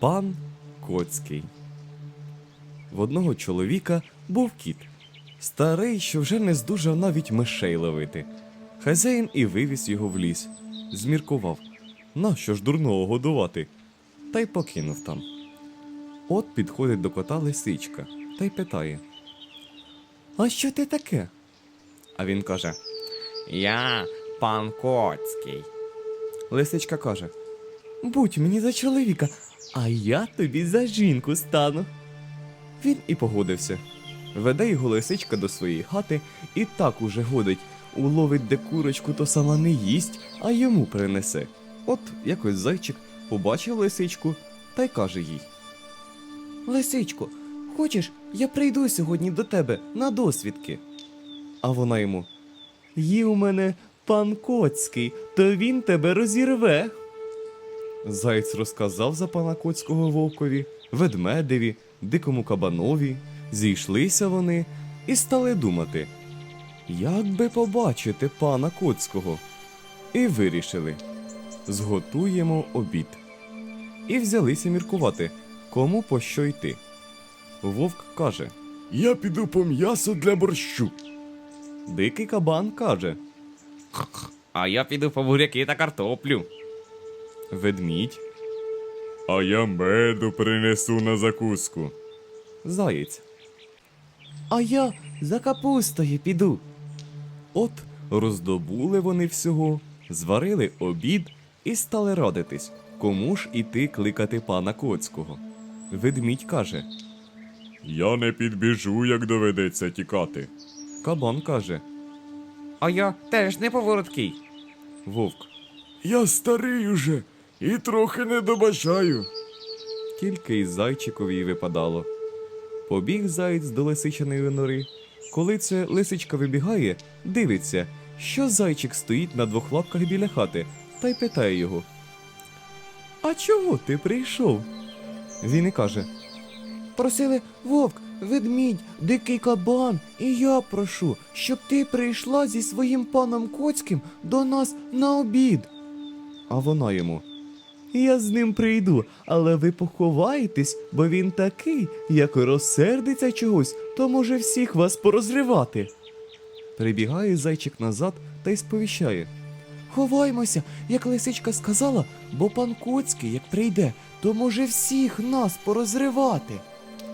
Пан Коцький. В одного чоловіка був кіт. Старий, що вже не здужав навіть мишей ловити. Хазяїн і вивіз його в ліс. Зміркував, нащо ж дурного годувати? Та й покинув там. От підходить до кота лисичка та й питає: А що ти таке? А він каже: Я пан Коцький. Лисичка каже: Будь мені за чоловіка, а я тобі за жінку стану. Він і погодився. Веде його лисичка до своєї хати і так уже годить, уловить де курочку, то сама не їсть, а йому принесе. От якось зайчик побачив лисичку та й каже їй: Лисичко, хочеш, я прийду сьогодні до тебе на досвідки. А вона йому: у мене пан Коцький, то він тебе розірве. Заєць розказав за пана Коцького вовкові, ведмедеві, дикому кабанові. Зійшлися вони і стали думати, як би побачити пана Коцького. І вирішили зготуємо обід. І взялися міркувати, кому по що йти. Вовк каже: Я піду по м'ясо для борщу. Дикий кабан каже, А я піду по буряки та картоплю. Ведмідь, А я меду принесу на закуску. заєць. А я за капустою піду. От роздобули вони всього, зварили обід і стали радитись, кому ж іти кликати пана Коцького. Ведмідь каже, Я не підбіжу, як доведеться тікати. кабан каже, А я теж не повороткий. вовк. Я старий уже і трохи не добачаю. Тільки й зайчикові випадало. Побіг заєць до лисичиної нори. Коли це лисичка вибігає, дивиться, що зайчик стоїть на двох лапках біля хати, та й питає його: А чого ти прийшов? Він і каже: Просили вовк, ведмідь, дикий кабан, і я прошу, щоб ти прийшла зі своїм паном Коцьким до нас на обід. А вона йому. Я з ним прийду, але ви поховаєтесь, бо він такий, як розсердиться чогось, то може всіх вас порозривати. Прибігає зайчик назад та й сповіщає. Ховаймося, як лисичка сказала, бо пан Коцький, як прийде, то може всіх нас порозривати.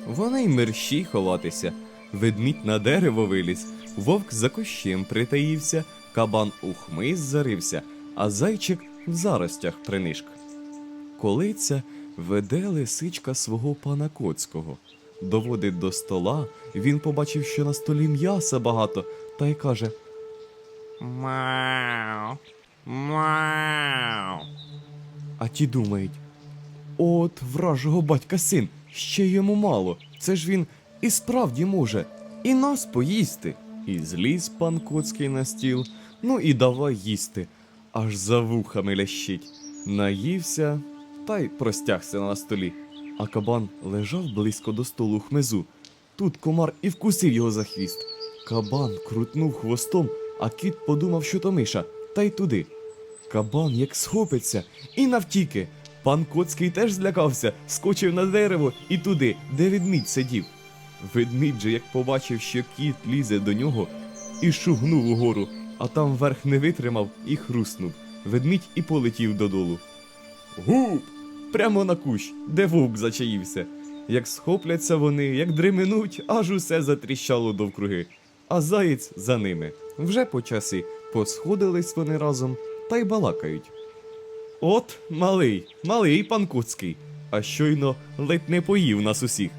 Вони й мерщій ховатися. Ведмідь на дерево виліз, вовк за кущем притаївся, кабан у хмиз зарився, а зайчик в заростях принишк. Колиця веде лисичка свого пана Коцького. Доводить до стола, він побачив, що на столі м'яса багато, та й каже: Мау. Мау. А ті думають: от вражого батька син, ще йому мало. Це ж він і справді може, і нас поїсти. І зліз пан Коцький на стіл, ну і давай їсти, аж за вухами лящить. Наївся та й простягся на столі. А кабан лежав близько до столу хмизу. Тут комар і вкусив його за хвіст. Кабан крутнув хвостом, а кіт подумав, що то миша, та й туди. Кабан як схопиться і навтіки. Пан Коцький теж злякався, скочив на дерево і туди, де ведмідь сидів. Ведмідь же, як побачив, що кіт лізе до нього, і шугнув угору, а там верх не витримав і хруснув. Ведмідь і полетів додолу. Гуп! Прямо на кущ, де вовк зачаївся. Як схопляться вони, як дременуть, аж усе затріщало довкруги. А заєць за ними. Вже по часі посходились вони разом та й балакають. От, малий, малий пан Куцький, а щойно ледь не поїв нас усіх.